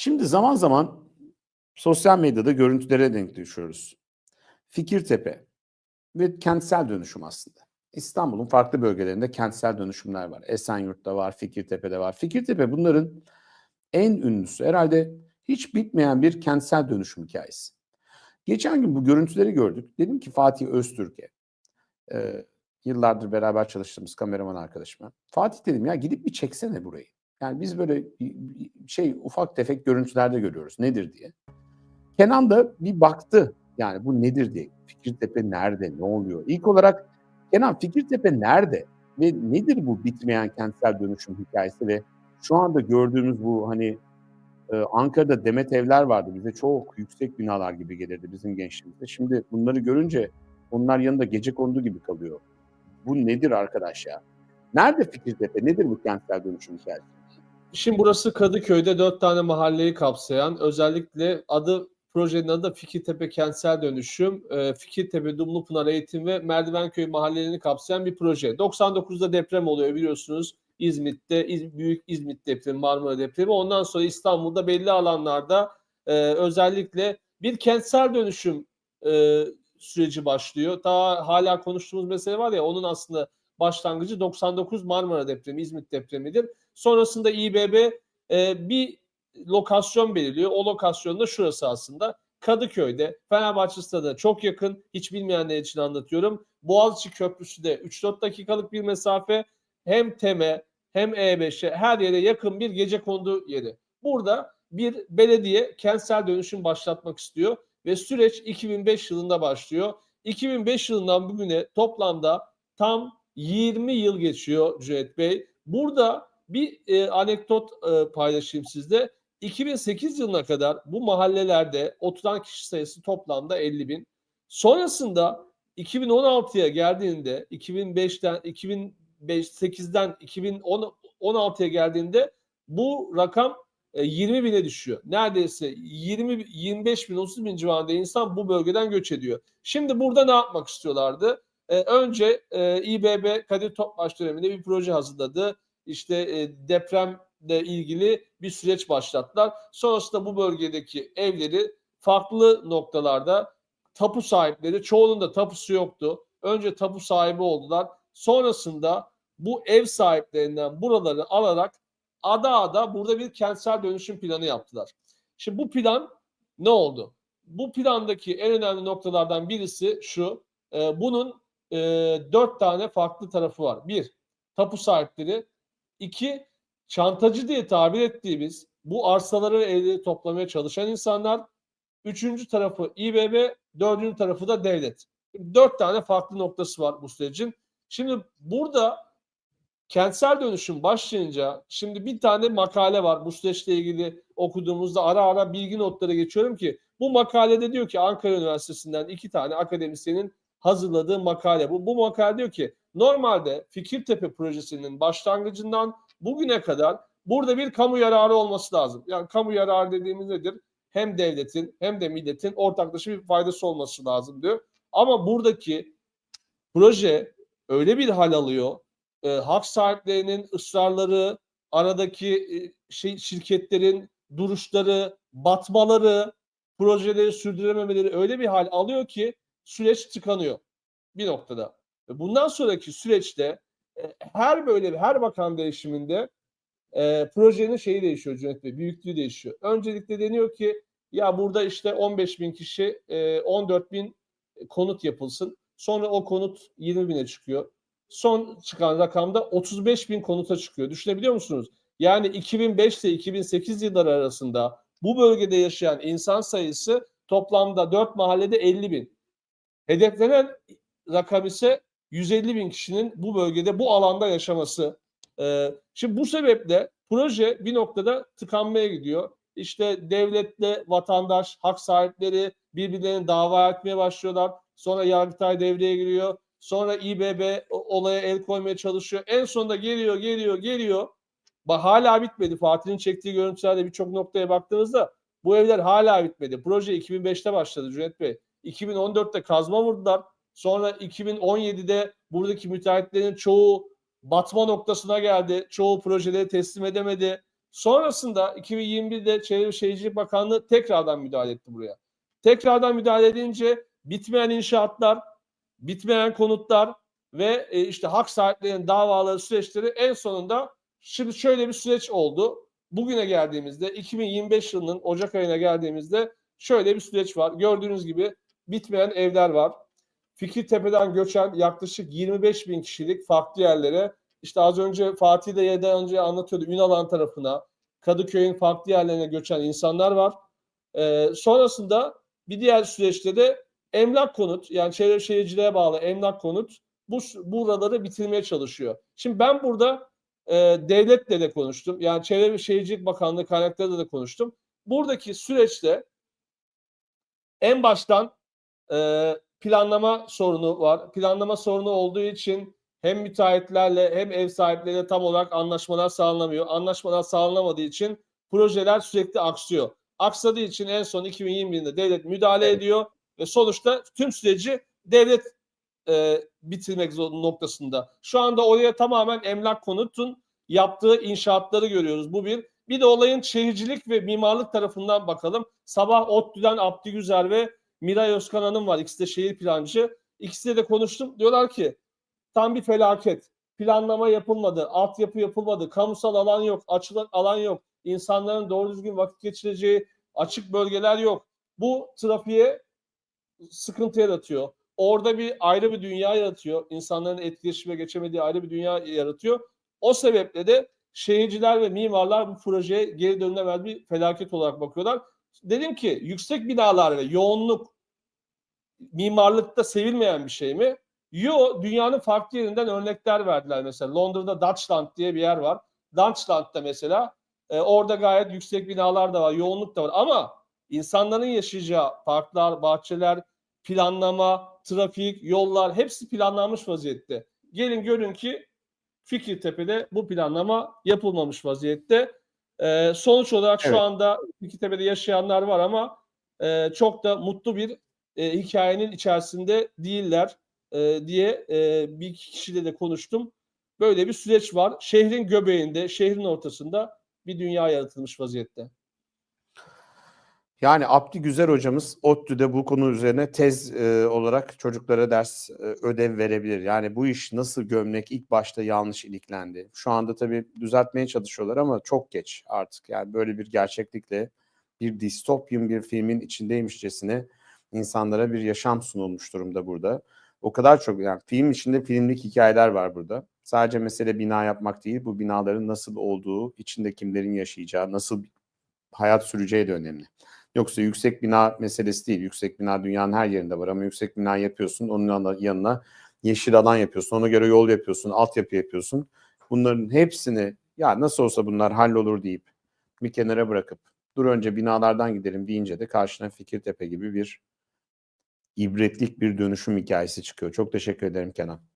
Şimdi zaman zaman sosyal medyada görüntülere denk düşüyoruz. Fikirtepe ve kentsel dönüşüm aslında. İstanbul'un farklı bölgelerinde kentsel dönüşümler var. Esenyurt'ta var, Fikirtepe'de var. Fikirtepe bunların en ünlüsü. Herhalde hiç bitmeyen bir kentsel dönüşüm hikayesi. Geçen gün bu görüntüleri gördük. Dedim ki Fatih Öztürk'e, e, yıllardır beraber çalıştığımız kameraman arkadaşıma. Fatih dedim ya gidip bir çeksene burayı. Yani biz böyle şey ufak tefek görüntülerde görüyoruz nedir diye. Kenan da bir baktı yani bu nedir diye. Fikirtepe nerede, ne oluyor? İlk olarak Kenan Fikirtepe nerede ve nedir bu bitmeyen kentsel dönüşüm hikayesi ve şu anda gördüğümüz bu hani e, Ankara'da Demet Evler vardı bize çok yüksek binalar gibi gelirdi bizim gençliğimizde. Şimdi bunları görünce onlar yanında gece kondu gibi kalıyor. Bu nedir arkadaş ya? Nerede Fikirtepe? Nedir bu kentsel dönüşüm hikayesi? Şimdi burası Kadıköy'de dört tane mahalleyi kapsayan özellikle adı projenin adı da Fikirtepe Kentsel Dönüşüm, e, Fikirtepe, Dumlupınar Eğitim ve Merdivenköy mahallelerini kapsayan bir proje. 99'da deprem oluyor biliyorsunuz. İzmit'te İz- Büyük İzmit depremi, Marmara depremi. Ondan sonra İstanbul'da belli alanlarda e, özellikle bir kentsel dönüşüm e, süreci başlıyor. Daha hala konuştuğumuz mesele var ya onun aslında başlangıcı 99 Marmara depremi, İzmit depremidir. Sonrasında İBB e, bir lokasyon belirliyor. O lokasyon da şurası aslında. Kadıköy'de, Fenerbahçe Stadı'na çok yakın. Hiç bilmeyenler için anlatıyorum. Boğaziçi Köprüsü de 3-4 dakikalık bir mesafe. Hem TEM'e hem E5'e her yere yakın bir gece kondu yeri. Burada bir belediye kentsel dönüşüm başlatmak istiyor ve süreç 2005 yılında başlıyor. 2005 yılından bugüne toplamda tam 20 yıl geçiyor Cüneyt Bey. Burada bir e, anekdot e, paylaşayım sizle. 2008 yılına kadar bu mahallelerde oturan kişi sayısı toplamda 50 bin. Sonrasında 2016'ya geldiğinde 2005'ten 2008'den 2016'ya geldiğinde bu rakam e, 20 bine düşüyor. Neredeyse 20 25 bin 30 bin civarında insan bu bölgeden göç ediyor. Şimdi burada ne yapmak istiyorlardı? E, önce e, İBB Kadir Topbaş döneminde bir proje hazırladı. İşte e, depremle ilgili bir süreç başlattılar. Sonrasında bu bölgedeki evleri farklı noktalarda tapu sahipleri, çoğunun da tapusu yoktu. Önce tapu sahibi oldular. Sonrasında bu ev sahiplerinden buraları alarak ada ada burada bir kentsel dönüşüm planı yaptılar. Şimdi bu plan ne oldu? Bu plandaki en önemli noktalardan birisi şu. E, bunun e, dört tane farklı tarafı var. Bir, tapu sahipleri. İki, çantacı diye tabir ettiğimiz bu arsaları evleri toplamaya çalışan insanlar. Üçüncü tarafı İBB, dördüncü tarafı da devlet. Dört tane farklı noktası var bu sürecin. Şimdi burada kentsel dönüşüm başlayınca şimdi bir tane makale var bu süreçle ilgili okuduğumuzda ara ara bilgi notlara geçiyorum ki bu makalede diyor ki Ankara Üniversitesi'nden iki tane akademisyenin hazırladığı makale bu. Bu makale diyor ki normalde Fikirtepe projesinin başlangıcından bugüne kadar burada bir kamu yararı olması lazım. Yani kamu yararı dediğimiz nedir? Hem devletin hem de milletin ortaklaşa bir faydası olması lazım diyor. Ama buradaki proje öyle bir hal alıyor. E, hak sahiplerinin ısrarları, aradaki e, şey şirketlerin duruşları, batmaları, projeleri sürdürememeleri öyle bir hal alıyor ki süreç tıkanıyor bir noktada. Ve bundan sonraki süreçte e, her böyle her bakan değişiminde e, projenin şeyi değişiyor Cüneyt Bey, büyüklüğü değişiyor. Öncelikle deniyor ki ya burada işte 15 bin kişi, e, 14 bin konut yapılsın. Sonra o konut 20 bine çıkıyor. Son çıkan rakamda 35 bin konuta çıkıyor. Düşünebiliyor musunuz? Yani 2005 ile 2008 yılları arasında bu bölgede yaşayan insan sayısı toplamda 4 mahallede 50 bin. Hedeflenen rakam ise 150 bin kişinin bu bölgede bu alanda yaşaması. Ee, şimdi bu sebeple proje bir noktada tıkanmaya gidiyor. İşte devletle vatandaş, hak sahipleri birbirlerini dava etmeye başlıyorlar. Sonra Yargıtay devreye giriyor. Sonra İBB olaya el koymaya çalışıyor. En sonunda geliyor, geliyor, geliyor. Bak hala bitmedi. Fatih'in çektiği görüntülerde birçok noktaya baktığınızda bu evler hala bitmedi. Proje 2005'te başladı Cüneyt Bey. 2014'te kazma vurdular. Sonra 2017'de buradaki müteahhitlerin çoğu batma noktasına geldi. Çoğu projeleri teslim edemedi. Sonrasında 2021'de Çevre ve Şehircilik Bakanlığı tekrardan müdahale etti buraya. Tekrardan müdahale edince bitmeyen inşaatlar, bitmeyen konutlar ve e, işte hak sahiplerinin davaları süreçleri en sonunda şimdi şöyle bir süreç oldu. Bugüne geldiğimizde 2025 yılının Ocak ayına geldiğimizde şöyle bir süreç var. Gördüğünüz gibi bitmeyen evler var. Fikirtepe'den göçen yaklaşık 25 bin kişilik farklı yerlere işte az önce Fatih de yeden önce anlatıyordu Ünalan tarafına Kadıköy'ün farklı yerlerine göçen insanlar var. Ee, sonrasında bir diğer süreçte de emlak konut yani çevre şehirciliğe bağlı emlak konut bu buraları bitirmeye çalışıyor. Şimdi ben burada e, devletle de konuştum. Yani Çevre ve Şehircilik Bakanlığı kaynaklarıyla da konuştum. Buradaki süreçte en baştan e, planlama sorunu var. Planlama sorunu olduğu için hem müteahhitlerle hem ev sahipleriyle tam olarak anlaşmalar sağlanamıyor. Anlaşmalar sağlanamadığı için projeler sürekli aksıyor. Aksadığı için en son 2020'de devlet müdahale Evet. ediyor ve sonuçta tüm süreci devlet e, bitirmek zorunda noktasında. Şu anda oraya tamamen emlak konutun yaptığı inşaatları görüyoruz. Bu bir. Bir de olayın şehircilik ve mimarlık tarafından bakalım. Sabah ODTÜ'den Abdi Güzer ve Miray Özkan Hanım var. İkisi de şehir plancı. İkisiyle de konuştum. Diyorlar ki tam bir felaket. Planlama yapılmadı, altyapı yapılmadı, kamusal alan yok, açılan alan yok. İnsanların doğru düzgün vakit geçireceği açık bölgeler yok. Bu trafiğe sıkıntı yaratıyor. Orada bir ayrı bir dünya yaratıyor. İnsanların etkileşime geçemediği ayrı bir dünya yaratıyor. O sebeple de şehirciler ve mimarlar bu projeye geri dönülemez bir felaket olarak bakıyorlar. Dedim ki yüksek binalar ve yoğunluk mimarlıkta sevilmeyen bir şey mi? Yo, dünyanın farklı yerinden örnekler verdiler mesela. Londra'da Dutchland diye bir yer var. Dutchland'da mesela e, orada gayet yüksek binalar da var, yoğunluk da var ama insanların yaşayacağı parklar, bahçeler, planlama, trafik, yollar hepsi planlanmış vaziyette. Gelin görün ki Fikirtepe'de bu planlama yapılmamış vaziyette. Ee, sonuç olarak Evet. şu anda Fikirtepe'de yaşayanlar var ama e, çok da mutlu bir e, hikayenin içerisinde değiller e, diye e, bir iki kişiyle de konuştum. Böyle bir süreç var. Şehrin göbeğinde, şehrin ortasında bir dünya yaratılmış vaziyette. Yani Abdi Güzel hocamız ODTÜ'de bu konu üzerine tez e, olarak çocuklara ders e, ödev verebilir. Yani bu iş nasıl gömlek ilk başta yanlış iliklendi. Şu anda tabii düzeltmeye çalışıyorlar ama çok geç artık. Yani böyle bir gerçeklikle bir distopyum bir filmin içindeymişçesine insanlara bir yaşam sunulmuş durumda burada. O kadar çok yani film içinde filmlik hikayeler var burada. Sadece mesele bina yapmak değil, bu binaların nasıl olduğu, içinde kimlerin yaşayacağı, nasıl hayat süreceği de önemli. Yoksa yüksek bina meselesi değil. Yüksek bina dünyanın her yerinde var ama yüksek bina yapıyorsun. Onun yanına, yeşil alan yapıyorsun. Ona göre yol yapıyorsun, altyapı yapıyorsun. Bunların hepsini ya nasıl olsa bunlar hallolur deyip bir kenara bırakıp dur önce binalardan gidelim deyince de karşına Fikirtepe gibi bir ibretlik bir dönüşüm hikayesi çıkıyor. Çok teşekkür ederim Kenan.